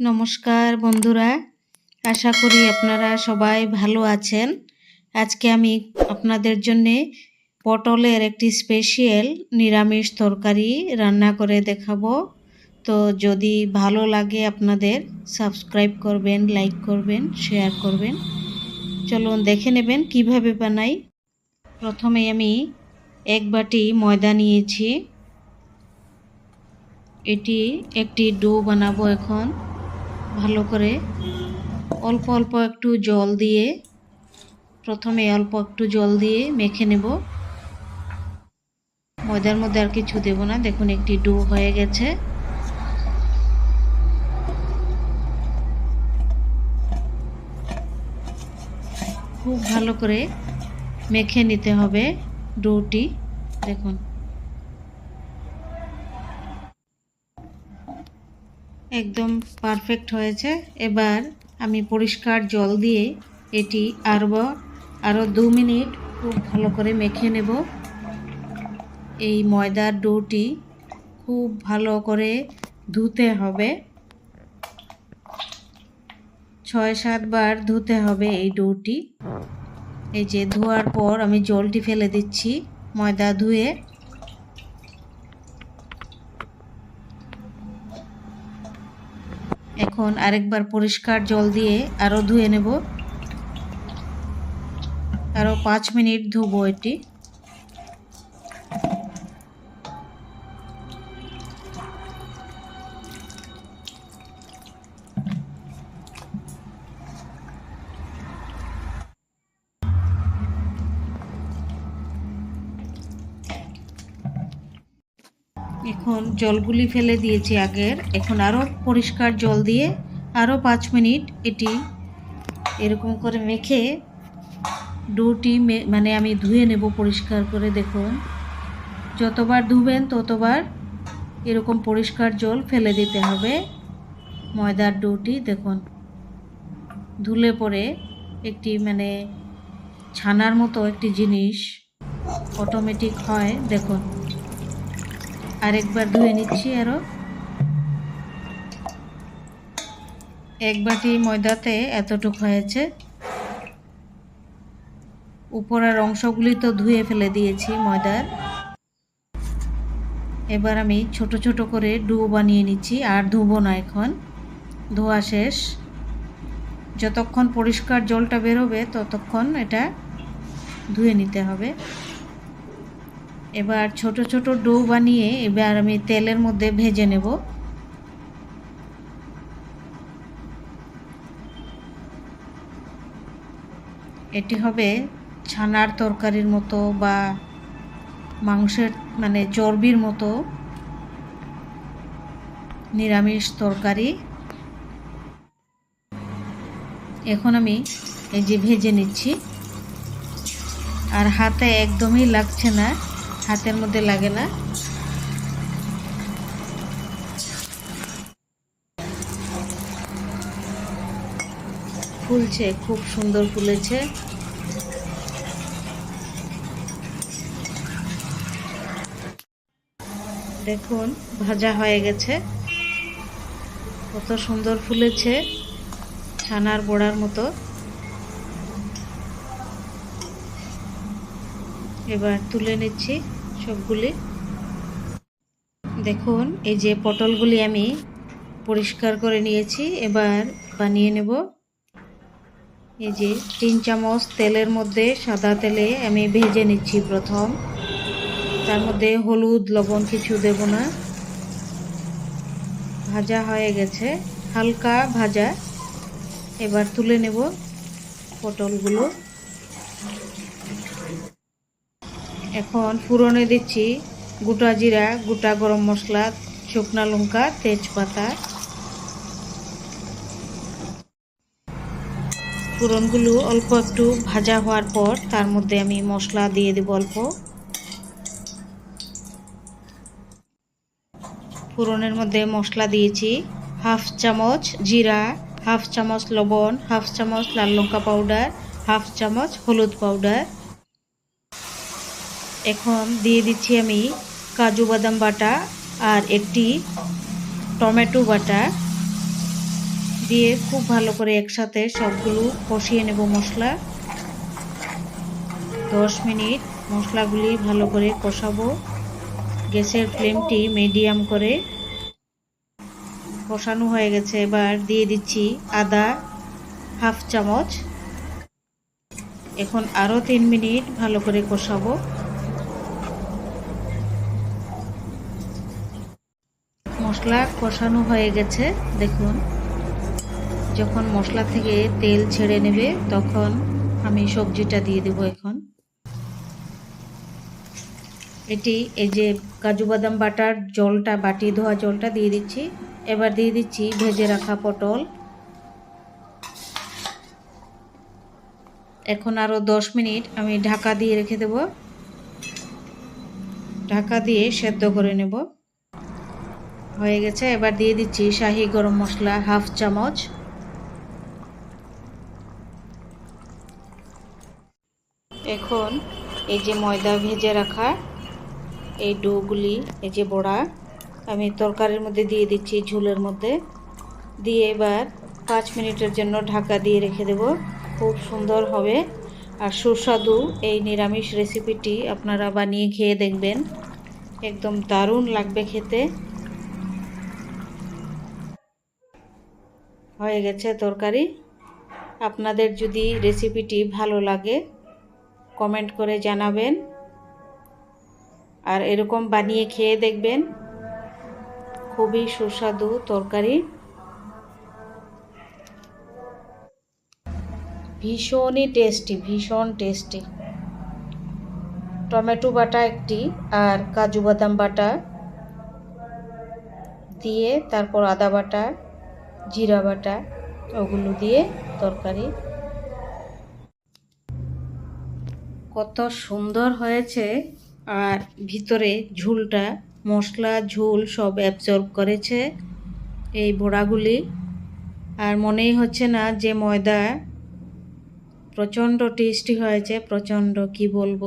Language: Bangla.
নমস্কার বন্ধুরা। আশা করি আপনারা সবাই ভালো আছেন। আজকে আমি আপনাদের জন্যে পটলের একটি স্পেশাল নিরামিষ তরকারি রান্না করে দেখাবো। তো যদি ভালো লাগে আপনাদের সাবস্ক্রাইব করবেন লাইক করবেন শেয়ার করবেন। চলুন দেখে নেবেন কীভাবে বানাই। প্রথমে আমি এক বাটি ময়দা নিয়েছি। এটি একটি ডো বানাবো এখন। ভালো করে অল্প অল্প একটু জল দিয়ে, প্রথমে অল্প একটু জল দিয়ে মেখে নেব। ময়দার মধ্যে আর কিছু দেব না, দেখুন একটি ডো হয়ে গেছে। খুব ভালো করে মেখে নিতে হবে ডোটি, দেখুন। একদম পারফেক্ট হয়েছে। এবার আমি পরিষ্কার জল দিয়ে এটি আরও আরও দু মিনিট খুব ভালো করে মেখে নেব। এই ময়দার ডোটি খুব ভালো করে ধুতে হবে। ছয় সাতবার ধুতে হবে এই ডোটি। এই যে ধোয়ার পর আমি জলটি ফেলে দিচ্ছি ময়দা ধুয়ে। এখন আরেকবার পরিষ্কার জল দিয়ে আরও ধুয়ে নেব। আরও পাঁচ মিনিট ধুবো এটি। এখন জলগুলি ফেলে দিয়েছি আগের। এখন আরও পরিষ্কার জল দিয়ে আরও পাঁচ মিনিট এটি এরকম করে মেখে ডোটি মানে আমি ধুয়ে নেব পরিষ্কার করে, দেখুন। যতবার ধুবেন ততবার এরকম পরিষ্কার জল ফেলে দিতে হবে। ময়দার ডোটি দেখুন। ধুলে পরে একটি মানে ছানার মতো একটি জিনিস অটোমেটিক হয়, দেখুন। আরেকবার ধুয়ে নিচ্ছি আরও এক বাটি ময়দাতে এতটুক হয়েছে। উপরের অংশগুলি তো ধুয়ে ফেলে দিয়েছি ময়দার। এবার আমি ছোট ছোট করে ডু বানিয়ে নিচ্ছি, আর ধুবো না এখন। ধোয়া শেষ। যতক্ষণ পরিষ্কার জলটা বেরোবে, ততক্ষণ এটা ধুয়ে নিতে হবে। এবার ছোট ছোট ডো বানিয়ে এবার আমি তেলের মধ্যে ভেজে নেব। এটি হবে ছানার তরকারির মতো বা মাংসের মানে চর্বির মতো নিরামিষ তরকারি। এখন আমি এই যে ভেজে নিচ্ছি। আর হাতে একদমই লাগছে না। হাতের মধ্যে লাগে না। ফুলছে, খুব সুন্দর ফুলেছে। দেখুন, ভাজা হয়ে গেছে। কত সুন্দর ফুলেছে, ছানার বড়ার মতো। এবার তুলে নিচ্ছি। সবগুলি। দেখুন, এই যে পটলগুলি আমি পরিষ্কার করে নিয়েছি, এবার বানিয়ে নেব। এই যে তিন চামচ তেলের মধ্যে সাদা তেলে আমি ভেজে নিচ্ছি প্রথম। তার মধ্যে হলুদ, লবণ কিছু দেব না। ভাজা হয়ে গেছে, হালকা ভাজা। এবার তুলে নেব পটলগুলো। এখন ফুরনে দিচ্ছি গোটা জিরা, গোটা গরম মশলা, শুকনা লঙ্কা, তেজপাতা। ফুরনগুলো অল্প একটু ভাজা হওয়ার পর তার মধ্যে আমি মশলা দিয়ে দেব অল্প। ফুরনের মধ্যে মশলা দিয়েছি হাফ চামচ জিরা, হাফ চামচ লবণ, হাফ চামচ লাল লঙ্কা পাউডার, হাফ চামচ হলুদ পাউডার। এখন দিয়ে দিচ্ছি আমি কাজু বাদাম বাটা আর একটি টমেটো বাটা। দিয়ে খুব ভালো করে একসাথে সবগুলো কষিয়ে নেব মশলা। দশ মিনিট মশলাগুলি ভালো করে কষাবো। গ্যাসের ফ্লেমটি মিডিয়াম করে কষানো হয়ে গেছে। এবার দিয়ে দিচ্ছি আদা হাফ চামচ। এখন আরও তিন মিনিট ভালো করে কষাবো। মশলা কষানো হয়ে গেছে, দেখুন। যখন মশলা থেকে তেল ছেড়ে নেবে, তখন আমি সবজিটা দিয়ে দেব এখন। এটি এই যে কাজু বাদাম বাটার জলটা, বাটি ধোয়া জলটা দিয়ে দিচ্ছি। এবার দিয়ে দিচ্ছি ভেজে রাখা পটল। এখন আরও দশ মিনিট আমি ঢাকা দিয়ে রেখে দেব। ঢাকা দিয়ে সেদ্ধ করে নেব। হয়ে গেছে। এবার দিয়ে দিচ্ছি শাহি গরম মশলা হাফ চামচ। এখন এই যে ময়দা ভেজে রাখা এই ডোগুলি, এই যে বড়া, আমি তরকারির মধ্যে দিয়ে দিচ্ছি ঝুলের মধ্যে। দিয়ে এবার পাঁচ মিনিটের জন্য ঢাকা দিয়ে রেখে দেব। খুব সুন্দর হবে। আর সুস্বাদু এই নিরামিষ রেসিপিটি আপনারা বানিয়ে খেয়ে দেখবেন। একদম দারুণ লাগবে খেতে। হয়ে গেছে তরকারি। আপনাদের যদি রেসিপিটি ভালো লাগে কমেন্ট করে জানাবেন। আর এরকম বানিয়ে খেয়ে দেখবেন, খুবই সুস্বাদু তরকারি। ভীষণই টেস্টি ভীষণ টেস্টি টমেটো বাটা একটি আর কাজু বাদাম বাটা দিয়ে তারপর আদা বাটা জিরা বাটা, ওগুলো দিয়ে তরকারি। কত সুন্দর হয়েছে। আর ভিতরে ঝুলটা, মশলা, ঝুল সব অ্যাবজর্ব করেছে এই বড়াগুলি। আর মনেই হচ্ছে না যে ময়দা প্রচণ্ড টেস্টি হয়েছে, প্রচণ্ড কি বলব।